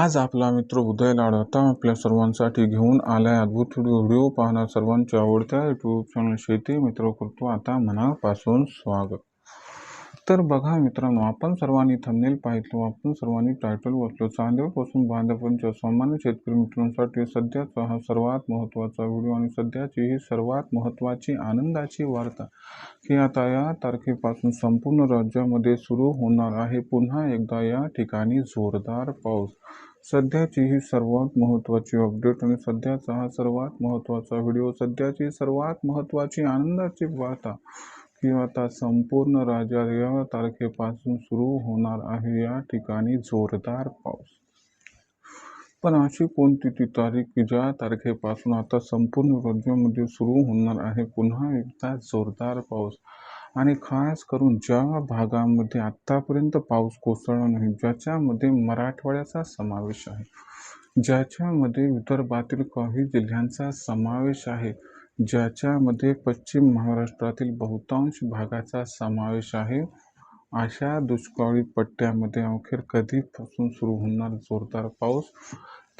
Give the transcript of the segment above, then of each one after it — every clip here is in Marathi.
आज आपला मित्र उदय लाडाता आपल्या सर्वांसाठी घेऊन आलाय अद्भुत व्हिडिओ. पाहणार सर्वांच्या आवडत्या युट्यूब चॅनल शेती मित्र करतो आता मनापासून स्वागत. तर बघा मित्रांनो आपण सर्वांनी थंबनेल पाहिलं आपण सर्वांनी टायटल वाचलो. चांदेपासून बांधपर्यंत सामान्य शेतकरी मित्रांसाठी सध्याचा हा सर्वात महत्त्वाचा व्हिडिओ आणि सध्याची ही सर्वात महत्त्वाची आनंदाची वार्ता की आता या तारखेपासून संपूर्ण राज्यामध्ये सुरू होणार आहे. पुन्हा एकदा या ठिकाणी जोरदार पाऊस. सध्याची ही सर्वात महत्त्वाची अपडेट आणि सध्याचा हा सर्वात महत्त्वाचा व्हिडिओ सध्याची सर्वात महत्त्वाची आनंदाची वार्ता किंवा आता संपूर्ण राज्यात या तारखेपासून सुरू होणार आहे या ठिकाणी जोरदार पाऊस. पण अशी कोणती ती तारीख की ज्या तारखेपासून आता संपूर्ण राज्यामध्ये सुरू होणार आहे? पुन्हा एकदा जोरदार पाऊस. आणि खास करून ज्या भागामध्ये आत्तापर्यंत पाऊस कोसळला नाही ज्याच्यामध्ये मराठवाड्याचा समावेश आहे ज्याच्यामध्ये विदर्भातील काही जिल्ह्यांचा समावेश आहे ज्याच्यामध्ये पश्चिम महाराष्ट्रातील बहुतांश भागाचा समावेश आहे. अशा दुष्काळी पट्ट्यामध्ये अखेर कधीपासून सुरू होणार जोरदार पाऊस?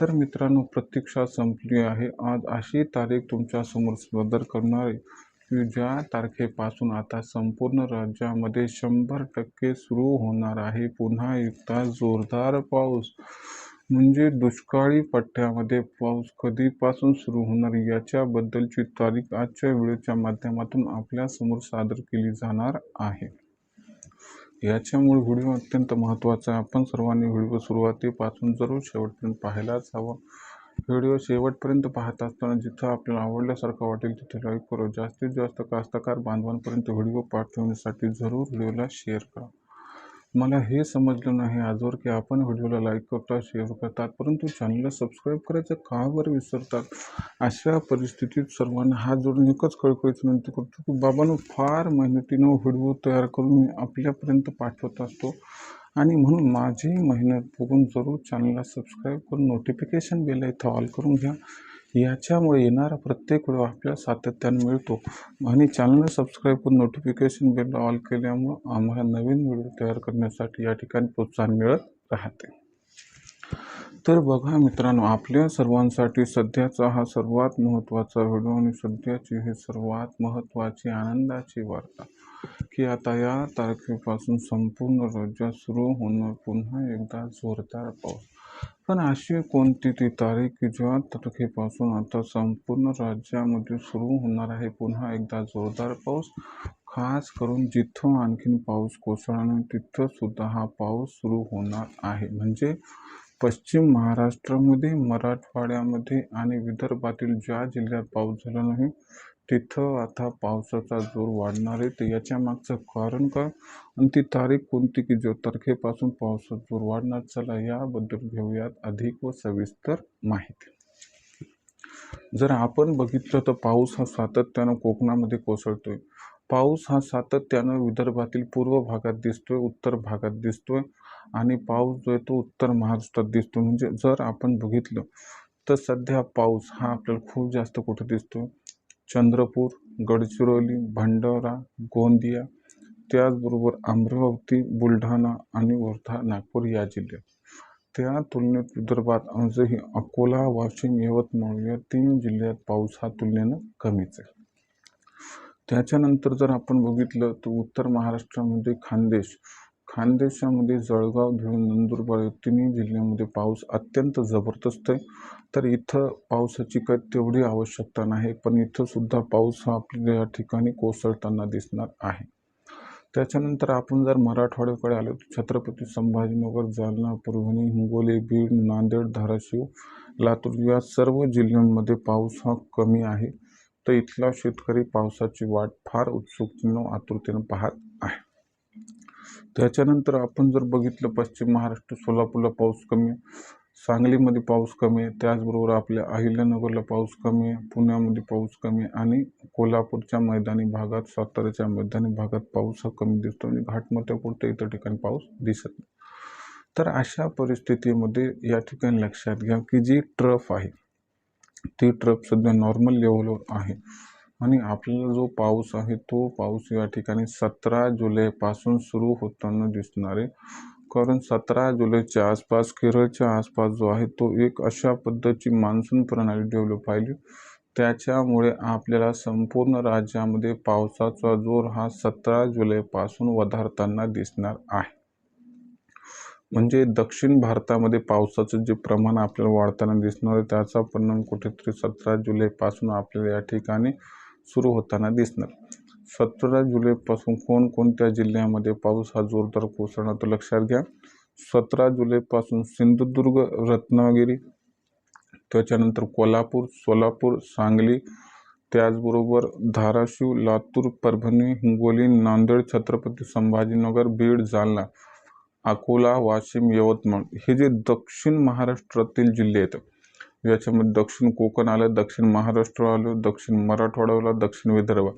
तर मित्रांनो प्रतीक्षा संपली आहे. आज अशी तारीख तुमच्यासमोर सदर करणारे की ज्या तारखेपासून आता संपूर्ण राज्यामध्ये शंभर टक्के सुरू होणार आहे पुन्हा एकदा जोरदार पाऊस. म्हणजे दुष्काळी पट्ट्यामध्ये पाऊस कधीपासून सुरू होणार याच्याबद्दलची तारीख आजच्या व्हिडिओच्या माध्यमातून आपल्यासमोर सादर केली जाणार आहे. याच्यामुळे व्हिडिओ अत्यंत महत्त्वाचा आहे. आपण सर्वांनी व्हिडिओ सुरुवातीपासून जरूर शेवटपर्यंत पाहायलाच हवा. व्हिडिओ शेवटपर्यंत पाहत असताना जिथं आपल्याला आवडल्यासारखं वाटेल तिथे लाईक करू. जास्तीत जास्त कास्तकार बांधवांपर्यंत व्हिडिओ पाठवण्यासाठी जरूर व्हिडिओला शेअर करा. मला हे समजलं नाही आजवर की आपण व्हिडिओला लाईक करता शेअर करतात परंतु चॅनलला सबस्क्राईब करायचं का बरं विसरतात. अशा परिस्थितीत सर्वांना हात जोडून एकच कळकळीची विनंती करतो की बाबांनो फार मेहनतीनं व्हिडिओ तयार करून मी आपल्यापर्यंत पाठवत असतो. आणि म्हणून माझी मेहनत बघून जरूर चॅनलला सबस्क्राईब करून नोटिफिकेशन बेल इथं ऑल करून घ्या. याच्यामुळे येणारा प्रत्येक व्हिडिओ आपल्या सातत्याने मिळतो. आणि चॅनलला सबस्क्राईब करून नोटिफिकेशन बेल ऑल केल्यामुळं आम्हाला नवीन व्हिडिओ तयार करण्यासाठी या ठिकाणी प्रोत्साहन मिळत राहते. तर बघा मित्रांनो आपल्या सर्वांसाठी सध्याचा हा सर्वात महत्त्वाचा व्हिडिओ आणि सध्याची ही सर्वात महत्त्वाची आनंदाची वार्ता. की आता या तारखेपासून संपूर्ण राज्यात सुरू होणार पुन्हा एकदा जोरदार पाऊस. पण अशी कोणती ती तारीख की ज्या तारखेपासून आता संपूर्ण राज्यामध्ये सुरू होणार आहे? पुन्हा एकदा जोरदार पाऊस खास करून जिथं आणखीन पाऊस कोसळणार तिथंसुद्धा हा पाऊस सुरू होणार आहे. म्हणजे पश्चिम महाराष्ट्रामध्ये मराठवाड्यामध्ये आणि विदर्भातील ज्या जिल्ह्यात पाऊस झाला नाही तिथं आता पावसाचा जोर वाढणार आहे. तर याच्या मागचं कारण काय? आणि ती तारीख कोणती? की जो तारखेपासून पावसाचा जोर वाढणार? चला याबद्दल घेऊयात अधिक व सविस्तर माहिती. जर आपण बघितलं तर पाऊस हा सातत्यानं कोकणामध्ये कोसळतोय. पाऊस हा सातत्यानं विदर्भातील पूर्व भागात दिसतोय उत्तर भागात दिसतोय आणि पाऊस जो आहे तो उत्तर महाराष्ट्रात दिसतो म्हणजे जर आपण बघितलं तर सध्या पाऊस हा आपल्याला खूप जास्त कुठे दिसतो चंद्रपूर गडचिरोली भंडारा गोंदिया त्याचबरोबर अमरावती बुलढाणा आणि वर्धा नागपूर या जिल्ह्यात. त्या तुलनेत विदर्भात आजही अकोला वाशिम यवतमाळ या तीन जिल्ह्यात पाऊस हा तुलनेनं कमीच आहे. त्याच्यानंतर जर आपण बघितलं तर उत्तर महाराष्ट्रामध्ये खानदेश खानदेशामध्ये जळगाव धुळे नंदुरबार या तिन्ही जिल्ह्यामध्ये पाऊस अत्यंत जबरदस्त आहे. तर इथं पावसाची काही तेवढी आवश्यकता नाही पण इथंसुद्धा पाऊस हा आपल्या या ठिकाणी कोसळताना दिसणार आहे. त्याच्यानंतर आपण जर मराठवाड्याकडे आलो तर छत्रपती संभाजीनगर जालना परभणी हिंगोली बीड नांदेड धाराशिव लातूर या सर्व जिल्ह्यांमध्ये पाऊस हा कमी आहे. तर इथला शेतकरी पावसाची वाट फार उत्सुकतेनं आतुरतेनं पाहत त्याच्यानंतर आपण जर बघितलं पश्चिम महाराष्ट्र सोलापूरला पाऊस कमी सांगलीमध्ये पाऊस कमी आहे त्याचबरोबर आपल्या अहिल्यानगरला पाऊस कमी आहे पुण्यामध्ये पाऊस कमी आहे आणि कोल्हापूरच्या मैदानी भागात साताऱ्याच्या मैदानी भागात पाऊस हा कमी दिसतो म्हणजे घाटमत्यापुरतं इतर ठिकाणी पाऊस दिसत नाही. तर अशा परिस्थितीमध्ये या ठिकाणी लक्षात घ्या की जी ट्रफ आहे ती ट्रफ सध्या नॉर्मल लेवलवर आहे. आणि आपल्याला जो पाऊस आहे तो पाऊस या ठिकाणी सतरा जुलैपासून सुरू होताना दिसणारे कारण सतरा जुलैच्या आसपास केरळच्या आसपास जो आहे तो एक अशा पद्धतीची मान्सून प्रणाली डेव्हलप पाहिली त्याच्यामुळे आपल्याला संपूर्ण राज्यामध्ये पावसाचा जोर हा सतरा जुलैपासून वधारताना दिसणार आहे. म्हणजे दक्षिण भारतामध्ये पावसाचं जे प्रमाण आपल्याला वाढताना दिसणार आहे त्याचा परिणाम कुठेतरी सतरा जुलैपासून आपल्याला या ठिकाणी सुरू होताना दिसणार. सतरा जुलैपासून कोणकोणत्या जिल्ह्यामध्ये पाऊस हा जोरदार कोसळणार तर लक्षात घ्या. सतरा जुलैपासून सिंधुदुर्ग रत्नागिरी त्याच्यानंतर कोल्हापूर सोलापूर सांगली त्याचबरोबर धाराशिव लातूर परभणी हिंगोली नांदेड छत्रपती संभाजीनगर बीड जालना अकोला वाशिम यवतमाळ हे जे दक्षिण महाराष्ट्रातील जिल्हे आहेत याच्यामध्ये दक्षिण कोकण आलं दक्षिण महाराष्ट्र आलं दक्षिण मराठवाडा दक्षिण विदर्भ.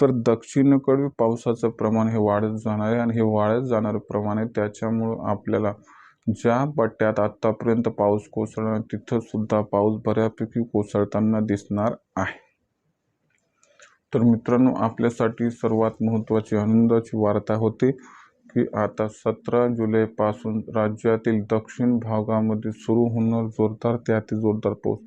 तर दक्षिणेकडे पावसाचं प्रमाण हे वाढत जाणार आहे आणि हे वाढत जाणारं प्रमाण आहे त्याच्यामुळं आपल्याला ज्या पट्ट्यात आत्तापर्यंत पाऊस कोसळणार तिथं सुद्धा पाऊस बऱ्यापैकी कोसळताना दिसणार आहे. तर मित्रांनो आपल्यासाठी सर्वात महत्त्वाची आनंदाची वार्ता होती. की आता सतरा जुलैपासून राज्यातील दक्षिण भागामध्ये सुरू होणार जोरदार ते जोरदार पाऊस.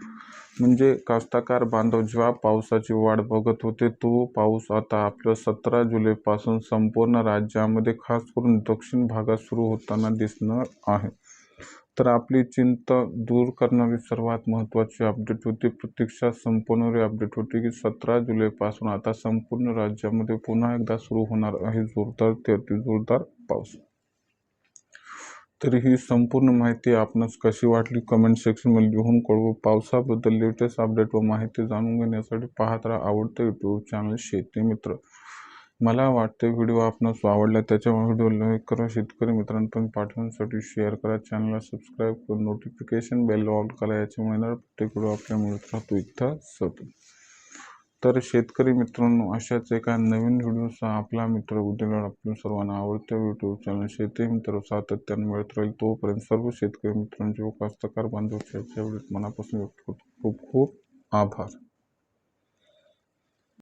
म्हणजे कास्तकार बांधव जेव्हा पावसाची वाट बघत होते तो पाऊस आता आपल्या सतरा जुलैपासून संपूर्ण राज्यामध्ये खास करून दक्षिण भागात सुरू होताना दिसणार आहे. तर आपली चिंता दूर करणारी सर्वात महत्त्वाची अपडेट होती. प्रतीक्षा संपवणारी अपडेट होती की सतरा जुलैपासून आता संपूर्ण राज्यामध्ये पुन्हा एकदा सुरू होणार आहे जोरदार ते अति जोरदार पाऊस. तर ही संपूर्ण माहिती आपणास कशी वाटली? कमेंट सेक्शनमध्ये लिहून कळवू. पावसाबद्दल लेटेस्ट अपडेट व माहिती जाणून घेण्यासाठी पाहत राहा आवडतं यूट्यूब चॅनल शेती मित्र. मला वाटते व्हिडिओ आपणास आवडला त्याच्यामुळे व्हिडिओ लाईक करा शेतकरी मित्रांपर्यंत पाठवण्यासाठी शेअर करा. चॅनलला सबस्क्राईब करून नोटिफिकेशन बेल ऑन करा याच्यामुळे येणार प्रत्येक व्हिडिओ आपल्या मिळत राहतो इथं सतत तर शेतकरी मित्रांनो अशाच एका नवीन व्हिडिओचा आपला मित्र उद्योगात आपल्या सर्वांना आवडते. यूट्यूब चॅनल शेती मित्र सातत्यानं मिळत राहील. तोपर्यंत सर्व शेतकरी मित्रांचे व कास्तकार बांधवाच्या व्हिडिओ मनापासून व्यक्त करतो. खूप खूप आभार.